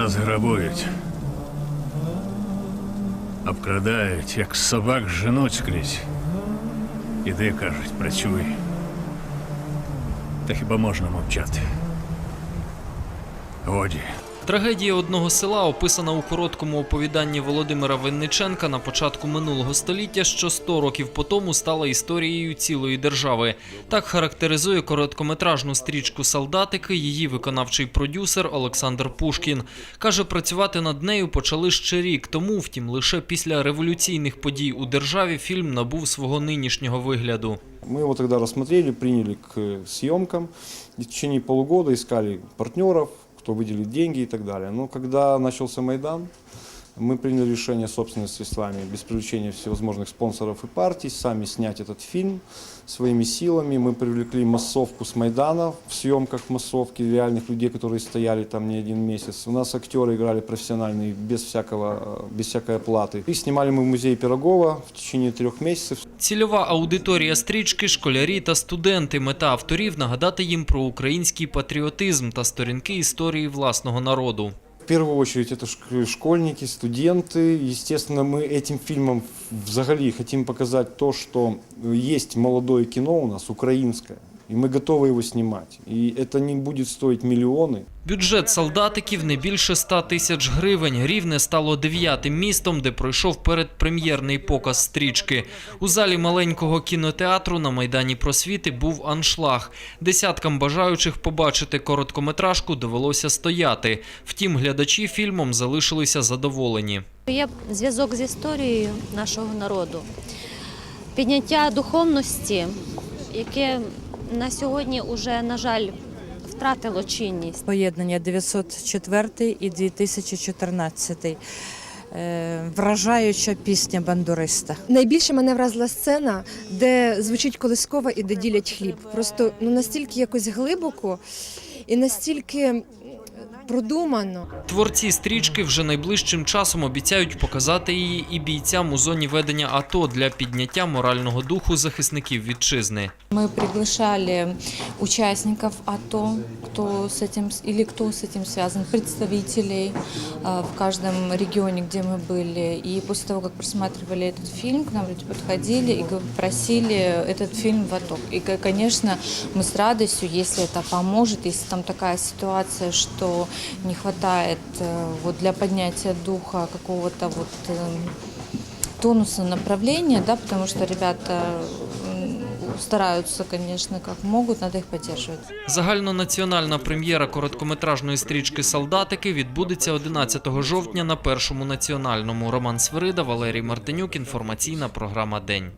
Нас грабують. Обкрадають, як собак женуть скрізь. Іди, кажуть, працюй. Та хіба можна мовчати? Годі. Трагедія одного села описана у короткому оповіданні Володимира Винниченка на початку минулого століття, що 100 років по тому стала історією цілої держави. Так характеризує короткометражну стрічку Солдатики її виконавчий продюсер Олександр Пушкін. Каже, працювати над нею почали ще рік тому. Втім, лише після революційних подій у державі фільм набув свого нинішнього вигляду. Мы его тогда рассмотрели, приняли к съемкам. И в течение полугода искали партнеров, кто выделит деньги и так далее. Но когда начался Майдан, мы приняли решение собственными средствами, без привлечения всевозможных спонсоров и партий, сами снять этот фильм своими силами. Мы привлекли массовку с Майдана в съемках массовки, реальных людей, которые стояли там не один месяц. У нас актеры играли профессиональные, без, всякого, э, без всякой оплаты. И снимали мы в музее Пирогова в течение трех месяцев. Цільова аудиторія стрічки школярі та студенти. Мета авторів нагадати їм про український патріотизм та сторінки історії власного народу. В первую очередь это шк- школьники, студенты. Естественно, мы этим фильмом взагалі хотим показать то, что есть молодое кино у нас, украинское, и мы готовы его снимать. И это не будет стоить миллионы. Бюджет солдатиків не більше 100 тисяч гривень. Рівне стало дев'ятим містом, де пройшов передпрем'єрний показ стрічки. У залі маленького кінотеатру на майдані просвіти був аншлаг. Десяткам бажаючих побачити короткометражку довелося стояти. Втім, глядачі фільмом залишилися задоволені. Є зв'язок з історією нашого народу, підняття духовності, яке на сьогодні вже, на жаль, втратило чинність. Поєднання 904 і 2014. Е, Вражаюча пісня бандуриста. Найбільше мене вразила сцена, де звучить колискова і де ділять хліб. Просто ну настільки якось глибоко і настільки продумано. Творці стрічки вже найближчим часом обіцяють показати її і бійцям у зоні ведення АТО для підняття морального духу захисників вітчизни. Мы приглашали участников АТО, кто с этим с- или кто с этим связан, представителей э, в каждом регионе, где мы были. И после того, как просматривали этот фильм, к нам люди подходили и г- просили этот фильм в АТО. И, к- конечно, мы с радостью, если это поможет, если там такая ситуация, что не хватает э, вот для поднятия духа какого-то вот э, тонуса направления, да, потому что ребята м, стараются, конечно, как могут, надо их поддерживать. Загальнонаціональна прем'єра короткометражної стрічки Солдатики відбудеться 11 жовтня на першому національному. Роман Свирида, Валерій Мартинюк. Інформаційна програма День.